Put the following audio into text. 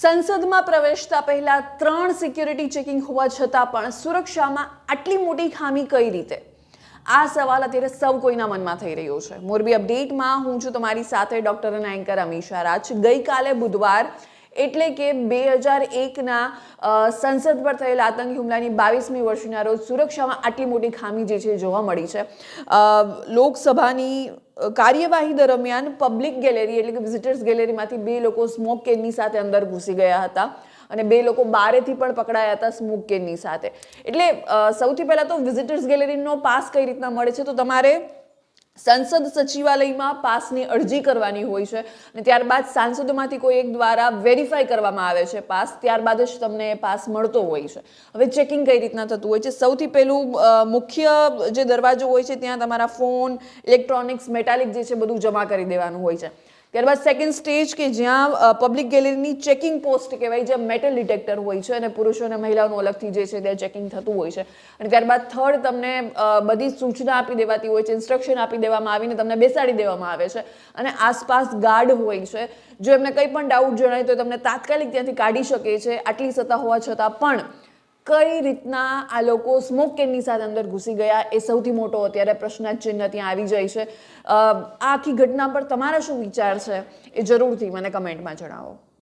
સંસદમાં પ્રવેશતા પહેલા ત્રણ સિક્યુરિટી ચેકિંગ હોવા છતાં પણ સુરક્ષામાં આટલી મોટી ખામી કઈ રીતે? આ સવાલ અત્યારે સૌ કોઈના મનમાં થઈ રહ્યો છે. મોરબી અપડેટમાં હું છું તમારી સાથે ડોક્ટર અને એન્કર અમીશા રાજ. ગઈકાલે બુધવાર એટલે કે બે હજાર એકના સંસદ પર થયેલા આતંકી હુમલાની બાવીસમી વર્ષના રોજ સુરક્ષામાં આટલી મોટી ખામી જે છે જોવા મળી છે. લોકસભાની કાર્યવાહી દરમિયાન પબ્લિક ગેલેરી એટલે કે વિઝિટર્સ ગેલેરીમાંથી બે લોકો સ્મોક કેનની સાથે અંદર ઘૂસી ગયા હતા અને બે લોકો બારેથી પણ પકડાયા હતા સ્મોક કેનની સાથે. એટલે સૌથી પહેલાં તો વિઝિટર્સ ગેલેરીનો પાસ કઈ રીતના મળે છે? તો તમારે સંસદ સચિવાલયમાં પાસની અરજી કરવાની હોય છે અને ત્યારબાદ સાંસદોમાંથી કોઈ એક દ્વારા વેરીફાઈ કરવામાં આવે છે પાસ, ત્યારબાદ જ તમને પાસ મળતો હોય છે. હવે ચેકિંગ કઈ રીતના થતું હોય છે? સૌથી પહેલું મુખ્ય જે દરવાજો હોય છે, ત્યાં તમારા ફોન ઇલેક્ટ્રોનિક્સ મેટાલિક જે છે, બધું જમા કરી દેવાનું હોય છે. ત્યારબાદ સેકન્ડ સ્ટેજ કે જ્યાં પબ્લિક ગેલેરીની ચેકિંગ પોસ્ટ કહેવાય, જ્યાં મેટલ ડિટેક્ટર હોય છે અને પુરુષો અને મહિલાઓનું અલગથી જે છે ત્યાં ચેકિંગ થતું હોય છે. અને ત્યારબાદ થર્ડ તમને બધી સૂચના આપી દેવાતી હોય છે ઇન્સ્ટ્રક્શન આપી દેવામાં આવીને તમને બેસાડી દેવામાં આવે છે. અને આસપાસ ગાર્ડ હોય છે, જો એમને કંઈ પણ ડાઉટ જણાય તો તમને તાત્કાલિક ત્યાંથી કાઢી શકે છે, આટલી સત્તા હોવા છતાં પણ. કઈ રીતના આ લોકો સ્મોક કેનની સાથે અંદર ઘૂસી ગયા એ સૌથી મોટો અત્યારે પ્રશ્નાર્થ ચિહ્ન ત્યાં આવી જાય છે. આ આખી ઘટના પર તમારા શું વિચાર છે? એ જરૂરથી મને કમેન્ટમાં જણાવો.